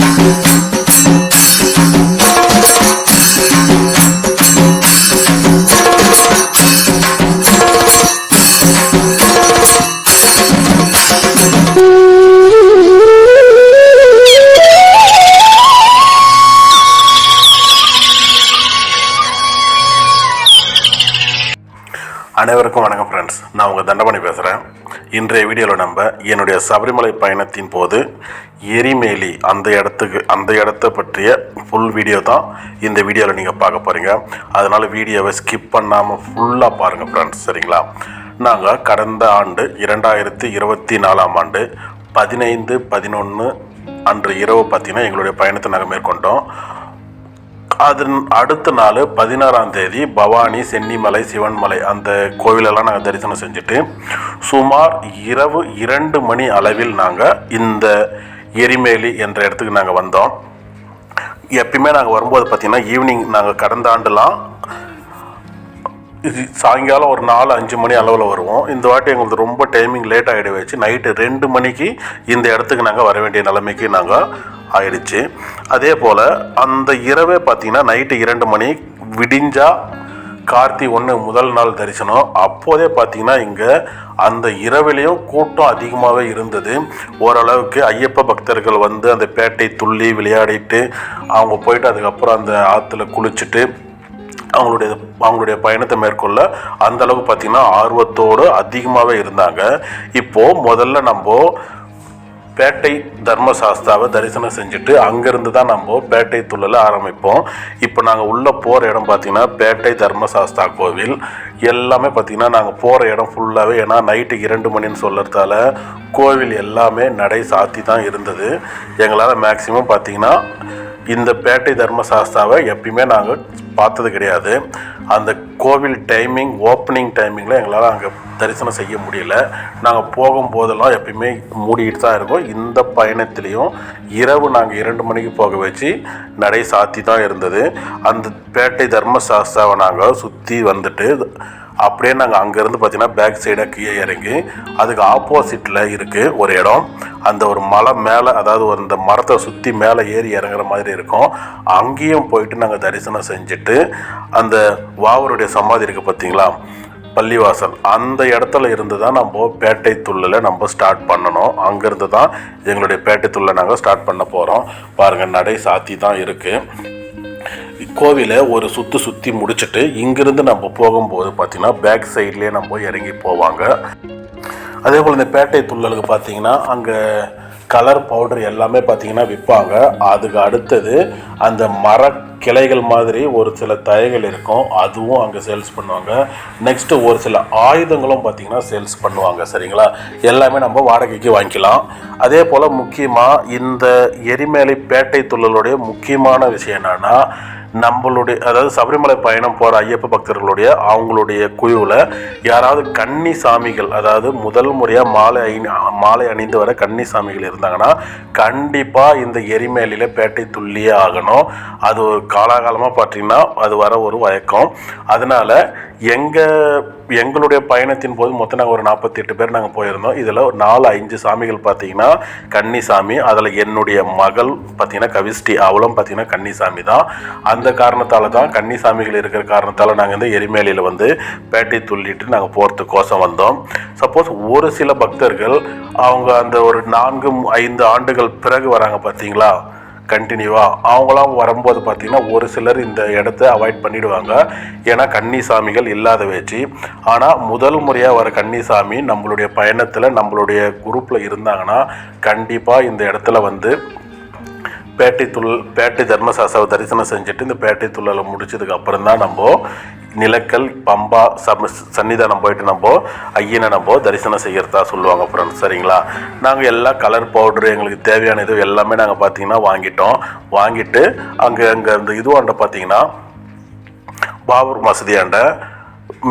Thank you. அனைவருக்கும் வணக்கம் friends நான் உங்கள் தண்டமணி பேசுகிறேன் இன்றைய வீடியோவில் நம்ம என்னுடைய சபரிமலை பயணத்தின் போது எரிமேலி அந்த இடத்துக்கு அந்த இடத்த பற்றிய ஃபுல் வீடியோ தான் இந்த வீடியோவில் நீங்கள் பார்க்க போகிறீங்க அதனால் வீடியோவை ஸ்கிப் பண்ணாமல் ஃபுல்லாக பாருங்கள் ஃப்ரெண்ட்ஸ் சரிங்களா? நாங்கள் கடந்த ஆண்டு இரண்டாயிரத்தி இருபத்தி நாலாம் ஆண்டு பதினைந்து பதினொன்று அன்று இரவு பார்த்தீங்கன்னா எங்களுடைய பயணத்தை நாங்கள் மேற்கொண்டோம். அதன் அடுத்த நாள் பதினாறாம் தேதி பவானி சென்னிமலை சிவன்மலை அந்த கோவிலெல்லாம் நாங்கள் தரிசனம் செஞ்சுட்டு சுமார் இரவு இரண்டு மணி அளவில் நாங்கள் இந்த எரிமேலி என்ற இடத்துக்கு நாங்கள் வந்தோம். எப்பயுமே நாங்கள் வரும்போது பார்த்திங்கன்னா ஈவினிங் நாங்கள் கடந்த ஆண்டுலாம் இது சாயங்காலம் ஒரு நாலு அஞ்சு மணி அளவில் வருவோம். இந்த வாட்டி எங்களுக்கு ரொம்ப டைமிங் லேட் ஆகிட வச்சு நைட்டு ரெண்டு மணிக்கு இந்த இடத்துக்கு நாங்கள் வர வேண்டிய நிலைமைக்கு நாங்கள் ஆயிடுச்சு. அதே போல் அந்த இரவே பார்த்திங்கன்னா நைட்டு இரண்டு மணி விடிஞ்சா கார்த்தி ஒன்று முதல் நாள் தரிசனம். அப்போதே பார்த்திங்கன்னா இங்கே அந்த இரவிலையும் கூட்டம் அதிகமாகவே இருந்தது. ஓரளவுக்கு ஐயப்ப பக்தர்கள் வந்து அந்த பேட்டை துள்ளி விளையாடிட்டு அவங்க போயிட்டு அதுக்கப்புறம் அந்த ஆற்றுல குளிச்சுட்டு அவங்களுடைய அவங்களுடைய பயணத்தை மேற்கொள்ள அந்த அளவுக்கு பார்த்தீங்கன்னா ஆர்வத்தோடு அதிகமாகவே இருந்தாங்க. இப்போது முதல்ல நம்ம பேட்டை தர்மசாஸ்தாவை தரிசனம் செஞ்சுட்டு அங்கேருந்து தான் நம்ம பேட்டை துள்ளல ஆரம்பிப்போம். இப்போ நாங்கள் உள்ளே போகிற இடம் பார்த்திங்கன்னா பேட்டை தர்மசாஸ்தா கோவில். எல்லாமே பார்த்திங்கன்னா நாங்கள் போகிற இடம் ஃபுல்லாகவே ஏன்னா நைட்டு இரண்டு மணின்னு சொல்கிறதால கோவில் எல்லாமே நடை சாத்தி தான் இருந்தது. எங்களால் மேக்சிமம் பார்த்திங்கன்னா இந்த பேட்டை தர்மசாஸ்தாவை எப்பயுமே நாங்கள் பார்த்தது கிடையாது. அந்த கோவில் டைமிங் ஓப்பனிங் டைமிங்கில் எங்களால் அங்கே தரிசனம் செய்ய முடியல. நாங்கள் போகும்போதெல்லாம் எப்பயுமே மூடிக்கிட்டு தான் இருக்கோம். இந்த பயணத்துலேயும் இரவு நாங்கள் இரண்டு மணிக்கு போக வச்சு நடை சாத்தி தான் இருந்தது. அந்த பேட்டை தர்மசாஸ்தாவை நாங்கள் சுற்றி வந்துட்டு அப்படியே நாங்கள் அங்கேருந்து பார்த்தீங்கன்னா பேக் சைடாக கீழே இறங்கி அதுக்கு ஆப்போசிட்டில் இருக்குது ஒரு இடம். அந்த ஒரு மலை மேலே அதாவது ஒரு இந்த மரத்தை சுற்றி மேலே ஏறி இறங்குற மாதிரி இருக்கும். அங்கேயும் போயிட்டு நாங்கள் தரிசனம் செஞ்சுட்டு அந்த வாவருடைய சமாதி இருக்குது பார்த்தீங்களா பள்ளிவாசல். அந்த இடத்துல இருந்து தான் நம்ம பேட்டை துள்ளலை நம்ம ஸ்டார்ட் பண்ணணும். அங்கேருந்து தான் எங்களுடைய பேட்டை துள்ளை நாங்கள் ஸ்டார்ட் பண்ண போகிறோம் பாருங்கள் நடை சாத்தி தான் இருக்குது கோவிலை ஒரு சுற்று சுற்றி முடிச்சுட்டு இங்கிருந்து நம்ம போகும்போது பார்த்தீங்கன்னா பேக் சைட்லேயே நம்ம இறங்கி போவாங்க. அதே போல் இந்த பேட்டை துள்ளலுக்கு பார்த்தீங்கன்னா அங்கே கலர் பவுடர் எல்லாமே பார்த்தீங்கன்னா விற்பாங்க அதுக்கு அடுத்தது அந்த மர கிளைகள் மாதிரி ஒரு சில தயங்கள் இருக்கும். அதுவும் அங்கே சேல்ஸ் பண்ணுவாங்க. நெக்ஸ்ட்டு ஒரு சில ஆயுதங்களும் பார்த்திங்கன்னா சேல்ஸ் பண்ணுவாங்க. சரிங்களா? எல்லாமே நம்ம வாடகைக்கு வாங்கிக்கலாம். அதே போல் முக்கியமாக இந்த எரிமேலை பேட்டை துள்ளலுடைய முக்கியமான விஷயம் என்னென்னா நம்மளுடைய அதாவது சபரிமலை பயணம் போகிற ஐயப்ப பக்தர்களுடைய அவங்களுடைய குழுவில் யாராவது கன்னி சாமிகள் அதாவது முதல் முறையாக மாலை அணி மாலை அணிந்து வர கன்னி சாமிகள் இருந்தாங்கன்னா கண்டிப்பாக இந்த எரிமேலியில் பேட்டை துள்ளியே ஆகணும். அது ஒரு காலாகாலமாக பார்த்தீங்கன்னா அது வர ஒரு வழக்கம். அதனால் எங்கள் எங்களுடைய பயணத்தின் போது மொத்தம் நாங்கள் ஒரு நாற்பத்தி எட்டு பேர் நாங்கள் போயிருந்தோம். இதில் ஒரு நாலு அஞ்சு சாமிகள் பார்த்தீங்கன்னா கன்னிசாமி அதில் என்னுடைய மகள் பார்த்தீங்கன்னா கவிஷ்டி அவளும் பார்த்தீங்கன்னா கன்னிசாமி தான். அந்த காரணத்தால் தான் கன்னிசாமிகள் இருக்கிற காரணத்தால் நாங்கள் வந்து எரிமேலியில் வந்து பேட்டை துள்ளிட்டு நாங்கள் போகிறதுக்கோசம் வந்தோம். சப்போஸ் ஒரு சில பக்தர்கள் அவங்க அந்த ஒரு நான்கு ஐந்து ஆண்டுகள் பிறகு வராங்க பார்த்தீங்களா? கண்டினியூவாக அவங்களாம் வரும்போது பார்த்திங்கன்னா ஒரு சிலர் இந்த இடத்த அவாய்ட் பண்ணிடுவாங்க. ஏன்னா கன்னிசாமிகள் இல்லாத வச்சு. ஆனால் முதல் முறையாக வர கன்னிசாமி நம்மளுடைய பயணத்தில் நம்மளுடைய குரூப்பில் இருந்தாங்கன்னா கண்டிப்பாக இந்த இடத்துல வந்து பேட்டை துள் பேட்டை தர்மசாஸ்தாவை தரிசனம் செஞ்சுட்டு இந்த பேட்டை துள்ளலை முடிச்சதுக்கு அப்புறம் தான் நம்ம நிலக்கல் பம்பா சம சன்னிதானம் போயிட்டு நம்ம ஐயனை நம்ம தரிசனம் செய்கிறதா சொல்லுவாங்க ஃப்ரெண்ட்ஸ் சரிங்களா? நாங்கள் எல்லா கலர் பவுட்ரு எங்களுக்கு தேவையான இது எல்லாமே நாங்கள் பார்த்தீங்கன்னா வாங்கிட்டோம். வாங்கிட்டு அங்கே அங்கே அந்த இதுவாண்ட பார்த்தீங்கன்னா பாபர் மசதியாண்ட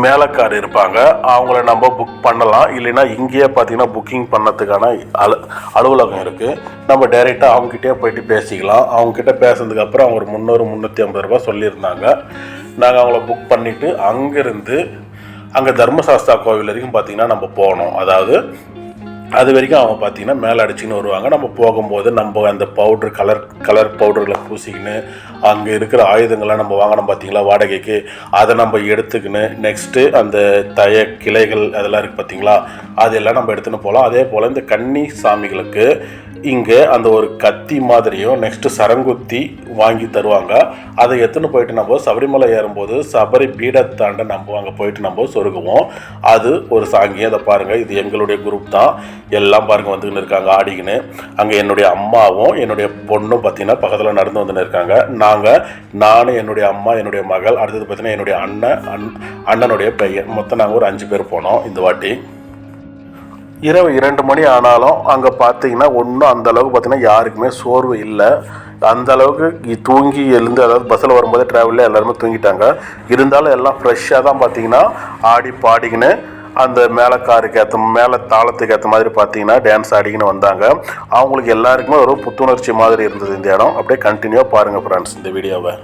மேலக்கார் இருப்பாங்க. அவங்கள நம்ம புக் பண்ணலாம். இல்லைன்னா இங்கேயே பார்த்தீங்கன்னா புக்கிங் பண்ணதுக்கான அலு அலுவலகம் இருக்குது நம்ம டைரெக்டாக அவங்ககிட்டயே போயிட்டு பேசிக்கலாம். அவங்ககிட்ட பேசுனதுக்கப்புறம் அவங்க ஒரு முந்நூறு முந்நூற்றி ஐம்பது ரூபா சொல்லியிருந்தாங்க. நாங்கள் அவங்கள புக் பண்ணிவிட்டு அங்கேருந்து அங்கே தர்மசாஸ்தா கோவில் வரைக்கும் பார்த்தீங்கன்னா நம்ம போனோம். அதாவது அது வரைக்கும் அவங்க பார்த்திங்கன்னா மேலே அடிச்சுன்னு வருவாங்க. நம்ம போகும்போது நம்ம அந்த பவுட்ரு கலர் கலர் பவுடர்களை பூசிக்கின்னு அங்கே இருக்கிற ஆயுதங்கள்லாம் நம்ம வாங்கினோம் பார்த்தீங்களா வாடகைக்கு? அதை நம்ம எடுத்துக்கின்னு நெக்ஸ்ட்டு அந்த தய கிளைகள் அதெல்லாம் இருக்குது பார்த்தீங்களா அதெல்லாம் நம்ம எடுத்துன்னு போகலாம். அதே போல் இந்த கன்னி சாமிகளுக்கு இங்கே அந்த ஒரு கத்தி மாதிரியும் நெக்ஸ்ட்டு சரங்குத்தி வாங்கி தருவாங்க. அதை எடுத்துன்னு போயிட்டு நம்ம சபரிமலை ஏறும்போது சபரி பீடத்தாண்ட நம்ம அங்கே போயிட்டு நம்ம சொருகுவோம். அது ஒரு சாங்கியம். அதை பாருங்கள் இது எங்களுடைய குரூப் தான். எல்லாம் பாருங்கள் வந்துக்கின்னு இருக்காங்க ஆடிக்கின்னு. அங்கே என்னுடைய அம்மாவும் என்னுடைய பொண்ணும் பார்த்தீங்கன்னா பக்கத்தில் நடந்து வந்துன்னு இருக்காங்க. நாங்கள் நான் என்னுடைய அம்மா என்னுடைய மகள் அடுத்தது பார்த்தீங்கன்னா என்னுடைய அண்ணன் அண் அண்ணனுடைய பையன் மொத்தம் நாங்கள் ஒரு அஞ்சு பேர் போனோம் இந்த வாட்டி. இரவு இரண்டு மணி ஆனாலும் அங்கே பார்த்தீங்கன்னா ஒன்றும் அந்த அளவுக்கு பார்த்தீங்கன்னா யாருக்குமே சோர்வு இல்லை. அந்த அளவுக்கு தூங்கி எழுந்து அதாவது பஸ்ஸில் வரும்போது ட்ராவலில் எல்லாருமே தூங்கிட்டாங்க. இருந்தாலும் எல்லாம் ஃப்ரெஷ்ஷாக தான் பார்த்தீங்கன்னா ஆடி பாடிக்கின்னு அந்த மேலக்காருக்கு ஏற்ற மேலே தாளத்துக்கு ஏற்ற மாதிரி பார்த்தீங்கன்னா டான்ஸ் ஆடிக்கின்னு வந்தாங்க. அவங்களுக்கு எல்லாருக்குமே ஒரு புத்துணர்ச்சி மாதிரி இருந்தது இந்த இடம். அப்படியே கண்டினியூவாக பாருங்கள் ஃப்ரெண்ட்ஸ் இந்த வீடியோவை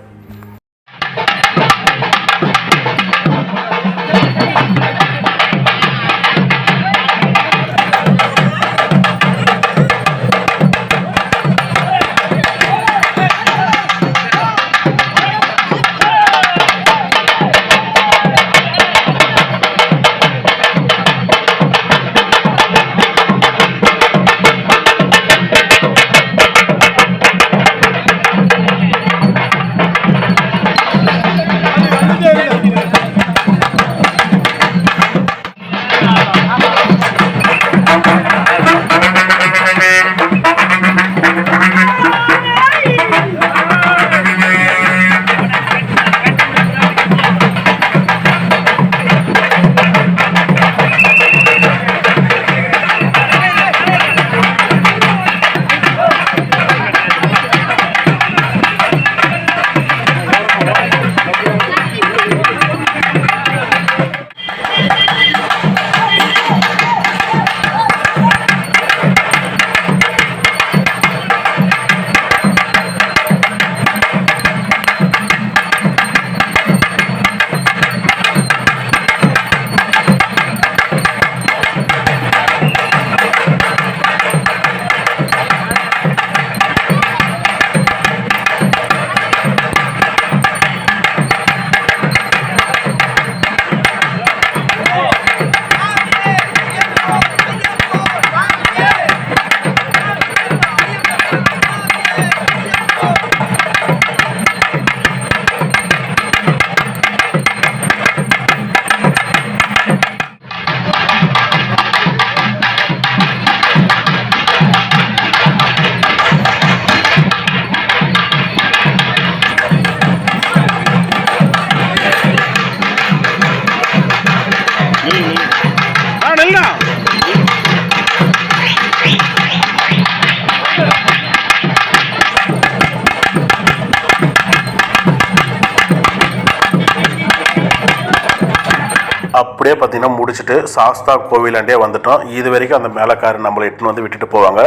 அப்படியே பார்த்தீங்கன்னா முடிச்சுட்டு சாஸ்தா கோவிலாண்டே வந்துட்டோம். இது வரைக்கும் அந்த மேலக்காரர் நம்மளை இட்டுன்னு வந்து விட்டுட்டு போவாங்க.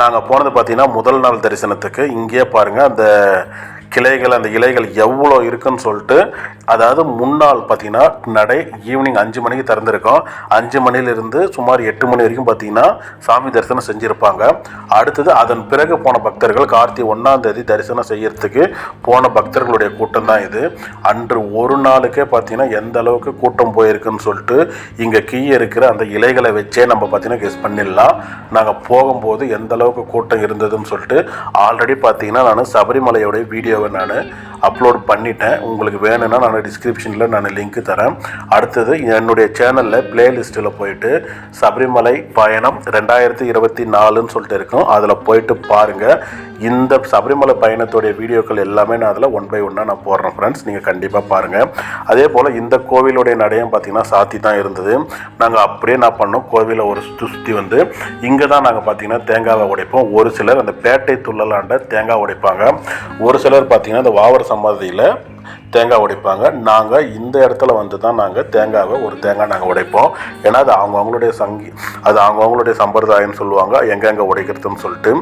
நாங்கள் போனது பார்த்தீங்கன்னா முதல் நாள் தரிசனத்துக்கு. இங்கேயே பாருங்கள் அந்த கிளைகள் அந்த இலைகள் எவ்வளோ இருக்குன்னு சொல்லிட்டு அதாவது முன்னாள் பார்த்தீங்கன்னா நடை ஈவினிங் அஞ்சு மணிக்கு திறந்துருக்கோம். அஞ்சு மணிலிருந்து சுமார் எட்டு மணி வரைக்கும் பார்த்தீங்கன்னா சாமி தரிசனம் செஞ்சுருப்பாங்க. அடுத்தது அதன் பிறகு போன பக்தர்கள் கார்த்திகை ஒன்றாம் தேதி தரிசனம் செய்யறதுக்கு போன பக்தர்களுடைய கூட்டம் தான் இது. அன்று ஒரு நாளுக்கே பார்த்தீங்கன்னா எந்த அளவுக்கு கூட்டம் போயிருக்குன்னு சொல்லிட்டு இங்கே கீழே இருக்கிற அந்த இலைகளை வச்சே நம்ம பார்த்தீங்கன்னா கெஸ் பண்ணிடலாம். நாங்கள் போகும்போது எந்த அளவுக்கு கூட்டம் இருந்ததுன்னு சொல்லிட்டு ஆல்ரெடி பார்த்தீங்கன்னா நான் சபரிமலையோடைய வீடியோவை நான். அப்லோட் பண்ணிட்டேன். உங்களுக்கு வேணும்னா நான் டிஸ்கிரிப்ஷனில் நான் லிங்க் தரேன். அடுத்தது என்னுடைய சேனலில் பிளேலிஸ்ட்டில் போயிட்டு சபரிமலை பயணம் ரெண்டாயிரத்தி இருபத்தி நாலுன்னு சொல்லிட்டு இருக்கும். அதில் போயிட்டு பாருங்கள் இந்த சபரிமலை பயணத்துடைய வீடியோக்கள் எல்லாமே நான் அதில் ஒன் பை ஒன்னாக நான் போடுறேன் ஃப்ரெண்ட்ஸ் நீங்கள் கண்டிப்பாக பாருங்கள் அதே போல் இந்த கோவிலுடைய நடையம் பார்த்தீங்கன்னா சாத்தி தான் இருந்தது. நாங்கள் அப்படியே நான் பண்ணோம் கோவிலை ஒரு சுற்றி சுற்றி வந்து இங்கே தான் நாங்கள் பார்த்தீங்கன்னா தேங்காவை உடைப்போம். ஒரு சிலர் அந்த பேட்டை துள்ளலாண்ட தேங்காய் உடைப்பாங்க. ஒரு சிலர் பார்த்தீங்கன்னா இந்த வாவர சமாதியில் தேங்காய் உடைப்பாங்க. நாங்கள் இந்த இடத்துல வந்து தான் நாங்கள் தேங்காவை ஒரு தேங்காய் நாங்கள் உடைப்போம். ஏன்னா அது அவங்கவுங்களுடைய சங்கி அது அவங்கவுங்களுடைய சம்பிரதாயம்னு சொல்லுவாங்க. எங்கெங்கே உடைக்கிறதுன்னு சொல்லிட்டு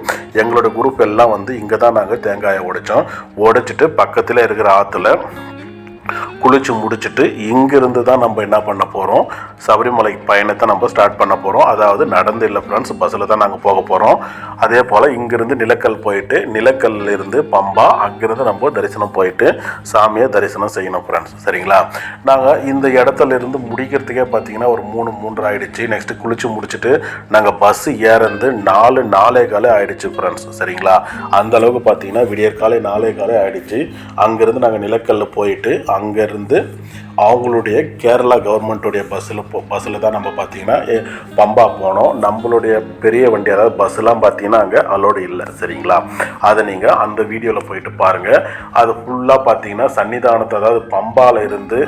எங்களோட குரூப் எல்லாம் வந்து இங்கே தான் நாங்கள் தேங்காயை உடைச்சோம். உடைச்சிட்டு பக்கத்தில் இருக்கிற ஆற்றுல குளிச்சு முடிச்சுட்டு இங்கிருந்து தான் நம்ம என்ன பண்ண போகிறோம் சபரிமலை பயணத்தை நம்ம ஸ்டார்ட் பண்ண போகிறோம் அதாவது நடந்து இல்லை ஃப்ரெண்ட்ஸ் பஸ்ஸில் தான் நாங்கள் போக போகிறோம் அதே போல் இங்கிருந்து நிலக்கல் போயிட்டு நிலக்கல்ல இருந்து பம்பா அங்கிருந்து நம்ம தரிசனம் போயிட்டு சாமியை தரிசனம் செய்யணும் ஃப்ரெண்ட்ஸ் சரிங்களா? நாங்கள் இந்த இடத்துல இருந்து முடிக்கிறதுக்கே பார்த்தீங்கன்னா ஒரு மூணு மூன்று ஆயிடுச்சு. நெக்ஸ்ட் குளிச்சு முடிச்சுட்டு நாங்கள் பஸ் ஏறந்து நாலு நாலே காலே ஆயிடுச்சு ஃப்ரெண்ட்ஸ் சரிங்களா? அந்த அளவுக்கு பார்த்தீங்கன்னா விடியற்காலை நாலே காலே ஆயிடுச்சு. அங்கேருந்து நாங்கள் நிலக்கல்ல போயிட்டு இருந்து அவங்களுடைய கேரளா கவர்மெண்ட்டுடைய பஸ்ஸில் போ பஸ்ஸில் தான் நம்ம பார்த்தீங்கன்னா பம்பா போனோம். நம்மளுடைய பெரிய வண்டி அதாவது பஸ்ஸெலாம் பார்த்தீங்கன்னா அங்கே அலோடு இல்லை. சரிங்களா? அதை நீங்கள் அந்த வீடியோவில் போயிட்டு பாருங்கள் அது ஃபுல்லாக பார்த்தீங்கன்னா சன்னிதானத்தை அதாவது பம்பாவில் இருந்து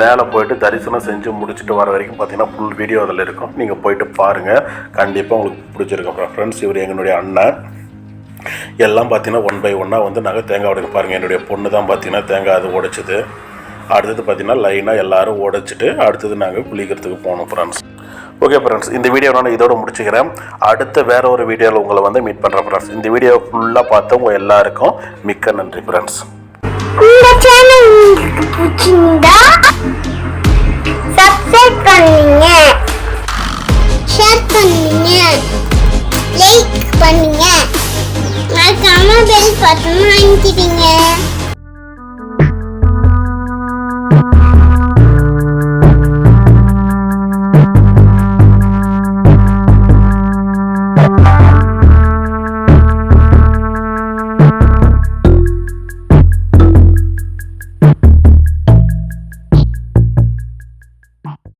மேலே போயிட்டு தரிசனம் செஞ்சு முடிச்சுட்டு வர வரைக்கும் பார்த்தீங்கன்னா ஃபுல் வீடியோ அதில் இருக்கும். நீங்கள் போயிட்டு பாருங்கள் கண்டிப்பாக உங்களுக்கு பிடிச்சிருக்கும். ஃப்ரெண்ட்ஸ் இவர் எங்களுடைய அண்ணன். எல்லாம் பார்த்தீங்கன்னா ஒன் பை ஒன்னாக வந்து நாங்கள் தேங்காய் உடைக்க பாருங்கள் என்னுடைய பொண்ணு தான் பார்த்தீங்கன்னா தேங்காய் அது உடைச்சது. அடுத்தது பார்த்தீங்கன்னா லைனாக எல்லாரும் உடைச்சிட்டு அடுத்தது நாங்கள் குளிக்கிறதுக்கு போனோம் ஃப்ரெண்ட்ஸ் ஓகே ஃப்ரெண்ட்ஸ் இந்த வீடியோ நான் இதோட முடிச்சுக்கிறேன். அடுத்த வேற ஒரு வீடியோவில் உங்களை வந்து மீட் பண்ணுறேன் ஃப்ரெண்ட்ஸ் இந்த வீடியோ ஃபுல்லாக பார்த்தவங்க எல்லாருக்கும் மிக்க நன்றி ஃப்ரெண்ட்ஸ் இந்த சேனல் உங்களுக்கு பிடிச்சிருந்தா சப்ஸ்கிரைப் பண்ணுங்க. ஷேர் பண்ணுங்க. லைக் பண்ணுங்க. மறக்காம பெல் பட்டன் வாங்கிக்கிட்டீங்க